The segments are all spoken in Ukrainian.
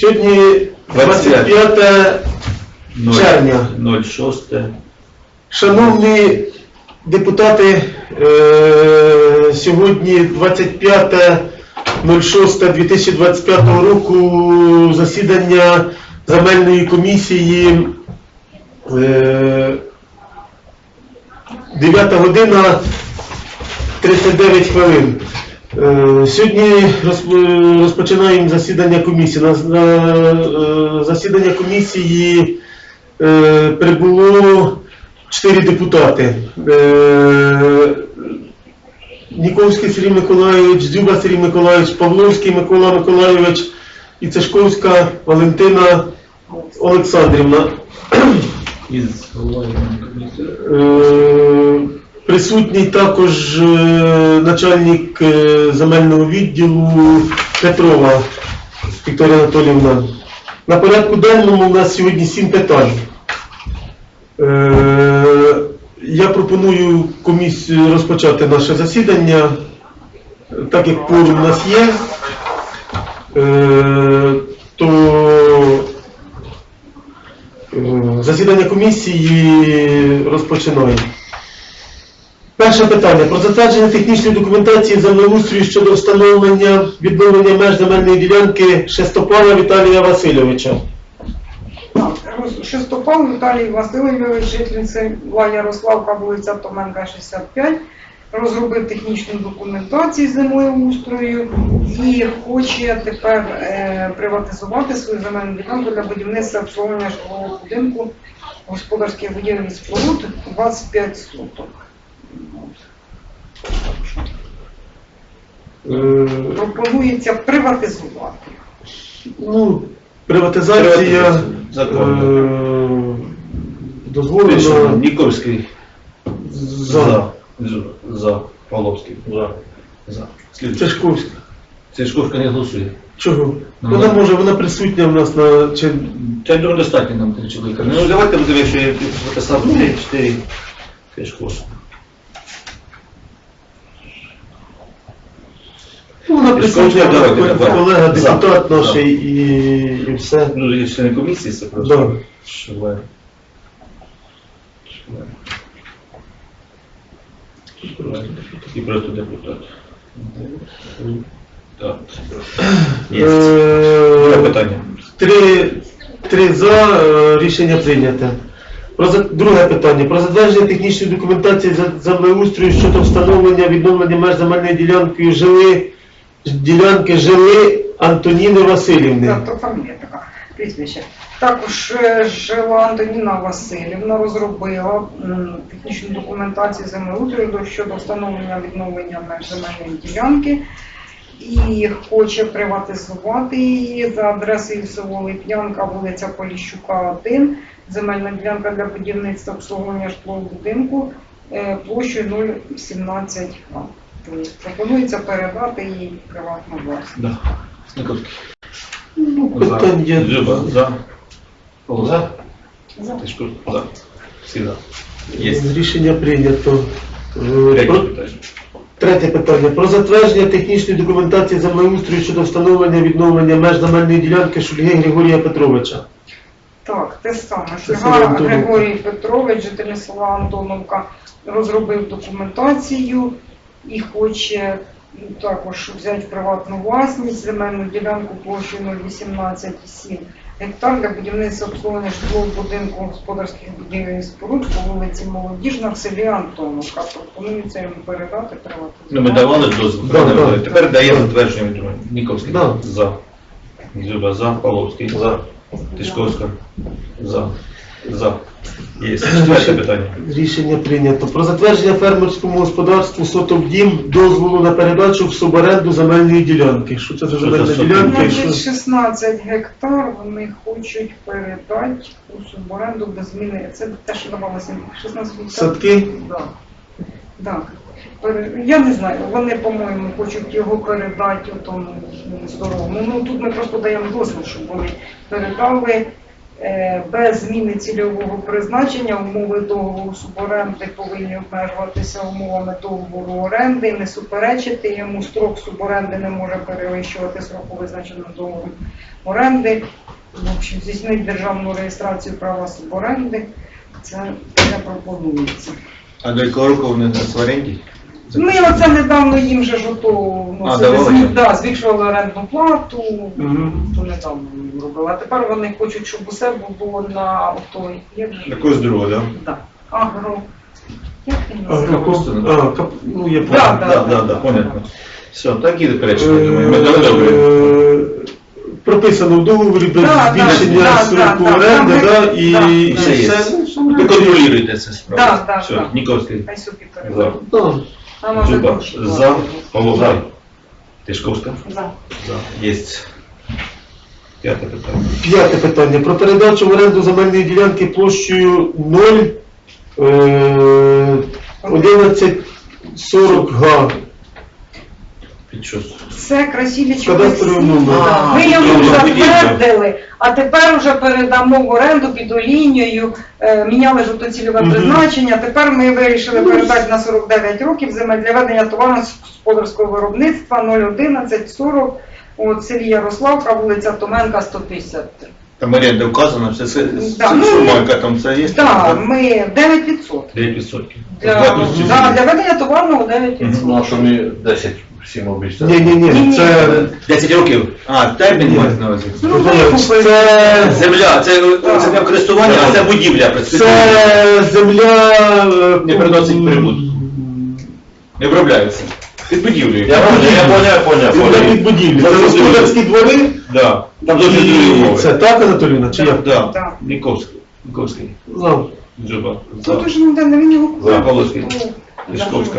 Сьогодні 25 червня. 06. Шановні депутати, е, сьогодні 25.06.2025 року засідання земельної комісії е, 9 година 39 хвилин. Е, Сьогодні розпочинаємо засідання комісії. На е, засідання комісії е, прибуло 4 депутати. Ніковський Сергій Миколайович, Дзюба Сергій Миколайович, Павловський Микола Миколайович і Цешковська Валентина Олександрівна. Присутній також е, начальник е, земельного відділу Петрова Вікторія Анатоліївна. На порядку денному у нас сьогодні сім питань. Е, Я пропоную комісію розпочати наше засідання, так як кворум у нас є, то засідання комісії розпочинаємо. Перше питання про затвердження технічної документації землеустрою щодо встановлення відновлення меж земельної ділянки Шестопала Віталія Васильовича. Шестопал Віталій Васильович, житель села Ярославка, вулиця Томенка, 65, розробив технічну документацію землеустрою і хоче тепер е, приватизувати свою земельну ділянку для будівництва обслуговування житлового будинку господарських будівель споруд 25 соток. Е, Пропонується приватизувати. Ну, приватизація е, дозволена Ніковський. за За. Павловський. За. За. Чешковська. Це не голосує. Чого? Ну, Вона може, вона присутня в нас на чи Та достатньо нам три чоловіка. Ну, давайте будемо, якщо я записав 4, теж ну, вона присутня, давайте. колега депутат наш і, і все. Ну, є члени комісії, це Да. просто. Шве. Шве. Шве. І просто депутат. Так. Є. Е, питання. Три, три за е, рішення прийнято. Про за- друге питання. Про затвердження технічної документації за- землеустрою щодо встановлення відновлення меж земельної ділянки жили ділянки жили Антоніни Васильівни. Так, то фамілія така, прізвище. Також е, жила Антоніна Васильівна, розробила технічну документацію землеустрою до- щодо встановлення відновлення земельної ділянки і хоче приватизувати її за адресою село Лип'янка, вулиця Поліщука, 1, земельна ділянка для будівництва обслуговування житлового будинку е, площею 0,17 га. Пропонується передати їй в приватну власність. Да. Сніковський. Ну, питань є. Дзюба. За. Павло. За. Тишко. За. Всі за. Є. Рішення прийнято. Е, Третє про- питання. Третє питання. Про затвердження технічної документації землеустрою щодо встановлення відновлення меж земельної ділянки Шульги Григорія Петровича. Так, те саме. Це Шульга Антоновка. Григорій Петрович, житель села Антоновка, розробив документацію і хоче також взяти в приватну власність земельну ділянку площею 0,18,7 гектар для будівництва обслуговування житлового будинку господарських будівель і споруд по вулиці Молодіжна в селі Антоновка. Пропонується йому передати Ну, ми давали дозвіл. Да, да. Тепер дає затвердження від Ніковський. Да. За. Дзюба. За. Павловський. За. Тишковська. За. За. Є. Четверте питання. Рішення прийнято. Про затвердження фермерському господарству Сотовдім дозволу на передачу в суборенду земельної ділянки. Що це за земельна за ділянка? і Значить, що? 16 гектар вони хочуть передати у суборенду без зміни. Це те, що давалося 16 гектар. Садки? Да. Да. Пере- Я не знаю, вони, по-моєму, хочуть його передати у тому здоровому. Ну тут ми просто даємо дозвіл, щоб вони передали без зміни цільового призначення умови договору суборенди повинні обмежуватися умовами договору оренди, не суперечити йому строк суборенди не може перевищувати строку визначеного договору оренди. В общем, здійснити державну реєстрацію права суборенди. Це не пропонується. А до якого року вони в оренді? Ми оце недавно їм же ж ото А, вносили давали? змін, да, збільшували орендну плату, Мгм. то недавно їм робили. А тепер вони хочуть, щоб усе було на той, як же? Якогось другого, так? Да. Агро. Як він називається? кап- а, кап- ну, я Да, да. Так, так, так, понятно. Все, так і думаю. Ми Е, е, Прописано в договорі без Да, да, збільшення да, строку да, да, оренди, да, да, да, і да. і Все є. все. Ви контролюєте це справу. Да, да, Все, да. Ніковський. Хай собі. Да. Дзюба. За. платити. Тишковська. За. За. Єсть. П'яте питання. П'яте питання. Про передачу в оренду земельної ділянки площею 0 е, 1140 га. Це. Кадастровий. Ми йому ну, затвердили, а тепер вже передамо в оренду під олінією, е, міняли ж ото цільове призначення. Тепер ми вирішили передати на 49 років земель для ведення товарно-господарського виробництва 01140 у селі Ярославка, вулиця Томенка, 153. Там оренда вказана, все це Да, ну, сума, яка там це є? Так, ми 9%. 9%. Для, да, для ведення товарного 9%. Ну, а що ми 10 всім обіцяли? Ні, ні, ні, це, 10 років. А, термін мається на увазі. Ну, це, Земля, це земля в користування, а це будівля. це земля е, Не приносить прибутку. Не обробляється. Під будівлею. Я поняв, я поняв, поняв, Земля поняв. під будівлі. Це Це господарські двори. Да. Там дуже другі І умови. Це так, Анатоліна, чи як? Да. Да. Ніковський. Ніковський. Знав. Дзюба. Тут уже не дане, він його За. Павловський. Ну, Лішковська.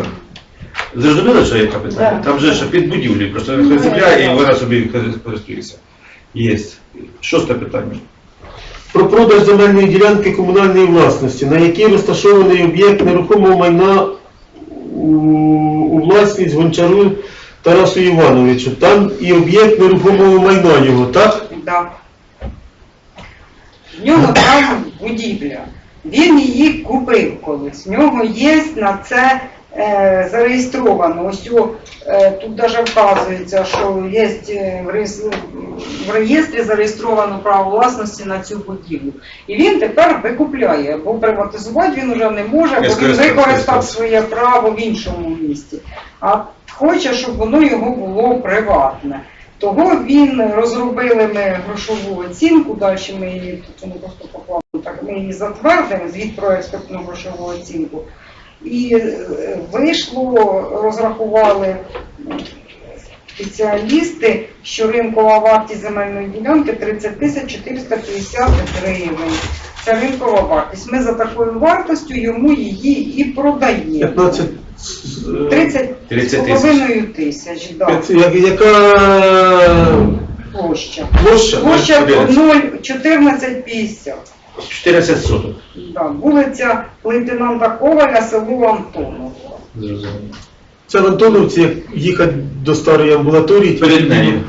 Зрозуміло, що питання? Да. Там же ж під будівлею, просто Ну, земля і вона собі користується. Є. Шосте питання. Про продаж земельної ділянки комунальної власності, на якій розташований об'єкт нерухомого майна у, власність Гончару Тарасу Івановичу. Там і об'єкт нерухомого майна його, так? Да. В нього там будівля. Він її купив колись. В нього є на це зареєстровано. Ось о, е, тут даже вказується, що є е, в, реєстрі зареєстровано право власності на цю будівлю. І він тепер викупляє, бо приватизувати він вже не може, бо він використав своє право в іншому місті. А хоче, щоб воно його було приватне. Того він розробили ми грошову оцінку, далі ми її тут не просто поклали, так ми її затвердимо, звіт про експертну грошову оцінку. І е, вийшло, розрахували спеціалісти, що ринкова вартість земельної ділянки 30 тисяч 450 гривень. Це ринкова вартість. Ми за такою вартістю йому її і продаємо. 15... е, 30 30 з половиною тисяч, да, я- Яка площа. площа? Площа подивіться. 0,1450. 14 соток. Да, вулиця лейтенанта Коваля, село Антонов. Зрозуміло. Це в Антоновці, як їхати до старої амбулаторії, Перед нею.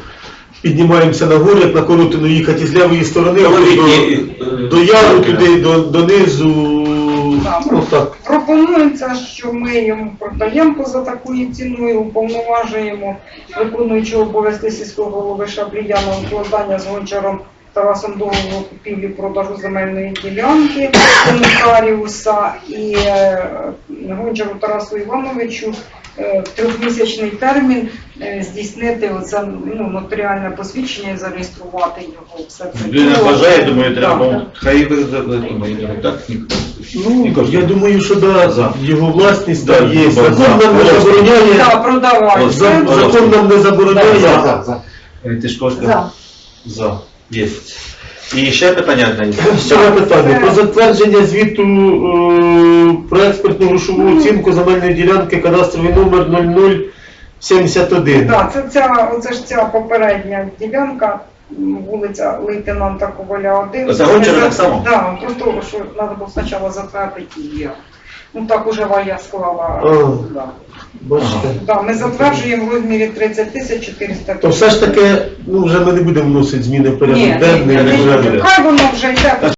піднімаємося на гору, як на Коротину їхати з лівої сторони, Говоріть, до, е, до яру, туди, до, донизу. Так. Ну так. Пропонується, що ми йому продаємо за такою ціною, уповноважуємо виконуючого обов'язки сільського голови Шаблія на укладання з гончаром Тарасом договору купівлі продажу земельної ділянки у нотаріуса і е, гончару Тарасу Івановичу е, в трьохмісячний термін е, здійснити оце ну, нотаріальне посвідчення і зареєструвати його. Все це. Людина бажає, думаю, Да. треба. Хай ви так, ні. Ну, Ніколи. я думаю, що да, За. його власність Да, є. за. Закон нам не За. забороняє. Да, продавати. За- За. Закон нам не забороняє. За, за. Тишковська. За. За. Є. І ще питання одне є. Ще питання. Про затвердження звіту е, про експертну грошову оцінку земельної ділянки кадастровий номер 0071. Так, це ця, оце ж ця попередня ділянка, м, вулиця лейтенанта Коваля 1. Оце Гончара так само? Так, просто що треба було спочатку затвердити її. Ну так уже Валя склала. А. Да. Бачите. Да, ми затверджуємо в розмірі 30 тисяч 400 То все ж таки, ну вже ми не будемо вносити зміни в порядок Ні, денний. ні, вже- ні, хай воно вже йде.